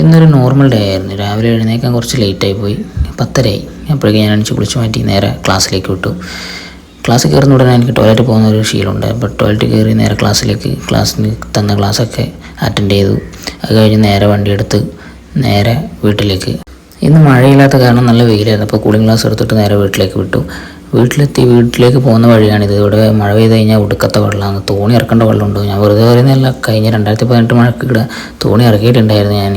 ഇന്നൊരു normal day ആയിരുന്നു. രാവിലെ എഴുന്നേക്കാൻ കുറച്ച് ലേറ്റായി പോയി. പത്തരയായി. അപ്പോഴേക്കും ഞാൻ അണിച്ച് കുളിച്ച് മാറ്റി നേരെ ക്ലാസ്സിലേക്ക് വിട്ടു. ക്ലാസ്സിൽ കയറുന്ന ഉടനെ എനിക്ക് ടോയ്ലറ്റ് പോകുന്ന ഒരു ശീലമുണ്ട് അപ്പോൾ ടോയ്ലറ്റ് കയറി നേരെ ക്ലാസ്സിലേക്ക് ക്ലാസ്സിന് തന്ന ക്ലാസ്സൊക്കെ അറ്റൻഡ് ചെയ്തു. അത് കഴിഞ്ഞ് നേരെ വണ്ടിയെടുത്ത് നേരെ വീട്ടിലേക്ക്. ഇന്ന് മഴയില്ലാത്ത കാരണം നല്ല വെയിലായിരുന്നു. അപ്പോൾ കൂളിംഗ് ഗ്ലാസ് എടുത്തിട്ട് നേരെ വീട്ടിലേക്ക് വിട്ടു. വീട്ടിലെത്തി വീട്ടിലേക്ക് പോകുന്ന വഴിയാണിത്. ഇവിടെ മഴ പെയ്ത് കഴിഞ്ഞാൽ ഒടുക്കത്തെ വെള്ളമാണ്. തോണി ഇറക്കേണ്ട വെള്ളമുണ്ടോ. ഞാൻ വെറുതെ പറയുന്നതല്ല കഴിഞ്ഞ രണ്ടായിരത്തി പതിനെട്ട് മഴക്ക് ഇവിടെ തോണി ഇറക്കിയിട്ടുണ്ടായിരുന്നു ഞാൻ.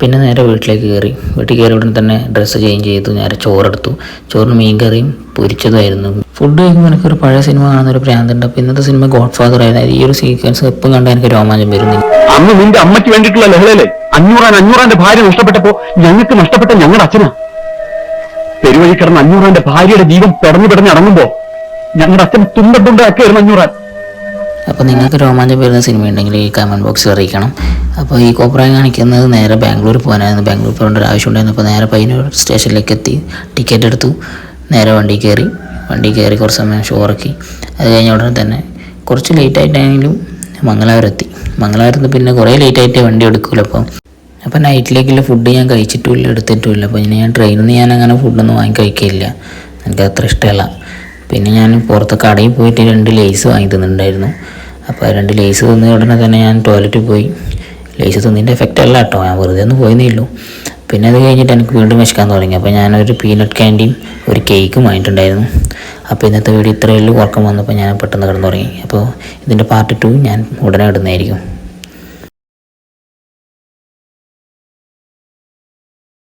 പിന്നെ നേരെ വീട്ടിലേക്ക് കയറി. വീട്ടിൽ കയറി ഉടനെ തന്നെ ഡ്രസ്സ് ചേഞ്ച് ചെയ്തു. നേരെ ചോറെടുത്തു. ചോറിന് മീൻ കറിയും പൊരിച്ചതായിരുന്നു ഫുഡ് കഴിക്കുമ്പോൾ എനിക്കൊരു പഴയ സിനിമ കാണുന്ന ഒരു ഭ്രാന്തുണ്ട് അപ്പോൾ ഇന്നത്തെ സിനിമ ഗോഡ് ഫാദർ ആയിരുന്നു. ഈ ഒരു സീക്വൻസ് എപ്പം കണ്ടാൽ എനിക്ക് രോമാഞ്ചം വരുന്നു അന്ന് നിന്റെ അമ്മയ്ക്ക് വേണ്ടിയിട്ടുള്ള ലഹളയിലെ അഞ്ഞൂറാൻ അഞ്ഞൂറാന്റെ ഭാര്യ നഷ്ടപ്പെട്ടപ്പോ ഞങ്ങൾക്ക് നഷ്ടപ്പെട്ട ഞങ്ങളുടെ അച്ഛനാ. പെരുവഴി കിടന്ന അഞ്ഞൂറാന്റെ ഭാര്യയുടെ ജീവൻ പിടഞ്ഞു പിടഞ്ഞ് അടങ്ങുമ്പോ ഞങ്ങളുടെ അച്ഛൻ തുണ്ടത്തുണ്ടാക്കിയായിരുന്നു അഞ്ഞൂറാൻ. അപ്പോൾ നിങ്ങൾക്ക് രോമാഞ്ചം വരുന്ന സിനിമ ഉണ്ടെങ്കിൽ ഈ കമന്റ് ബോക്സിൽ അറിയിക്കണം. അപ്പോൾ ഈ കോപ്രായം കാണിക്കുന്നത് നേരെ ബാംഗ്ലൂർ പോകാനായിരുന്നു. ബാംഗ്ലൂർ പോകേണ്ട ഒരു ആവശ്യം ഉണ്ടായിരുന്നു അപ്പോൾ നേരെ പയ്യന്നൂർ സ്റ്റേഷനിലേക്ക് എത്തി. ടിക്കറ്റ് എടുത്തു. നേരെ വണ്ടി കയറി. വണ്ടി കയറി കുറച്ച് സമയം ഷോ ഇറക്കി. അത് കഴിഞ്ഞ ഉടനെ തന്നെ കുറച്ച് ലേറ്റ് ആയിട്ടാണെങ്കിലും മംഗലാപുരം എത്തി മംഗലാപുരത്ത് പിന്നെ കുറേ ലേറ്റ് ആയിട്ട് വണ്ടി എടുക്കൂലപ്പം അപ്പോൾ നൈറ്റിലേക്കുള്ള ഫുഡ് ഞാൻ കഴിച്ചിട്ടുമില്ല എടുത്തിട്ടുമില്ല. അപ്പോൾ ഞാൻ ട്രെയിനിൽ നിന്ന് ഞാൻ അങ്ങനെ ഫുഡൊന്നും വാങ്ങി കഴിക്കില്ല എനിക്ക് അത്ര ഇഷ്ടമല്ല. പിന്നെ ഞാൻ പുറത്ത് കടയിൽ പോയിട്ട് രണ്ട് ലേസ് വാങ്ങി തിന്നിട്ടുണ്ടായിരുന്നു. അപ്പോൾ രണ്ട് ലേസ് തിന്ന ഉടനെ തന്നെ ഞാൻ ടോയ്ലറ്റിൽ പോയി. ലേസ് തിന്നിന്റെ എഫക്റ്റ് അല്ല കേട്ടോ. ഞാൻ വെറുതെ ഒന്ന് പോയെന്നേ ഉള്ളൂ. പിന്നെ അത് കഴിഞ്ഞിട്ട് എനിക്ക് വീണ്ടും വിശക്കാൻ തുടങ്ങി. അപ്പോൾ ഞാനൊരു പീനട്ട് ക്യാൻഡിയും ഒരു കേക്കും വാങ്ങിയിട്ടുണ്ടായിരുന്നു. അപ്പോൾ ഇന്നത്തെ വീഡിയോ ഇത്രയുള്ളൂ ഉറക്കം വന്നപ്പോൾ ഞാൻ പെട്ടെന്ന് കിടന്നു തുടങ്ങി അപ്പോൾ ഇതിന്റെ പാർട്ട് ടു ഞാൻ ഉടനെ ഇടുന്നതായിരിക്കും.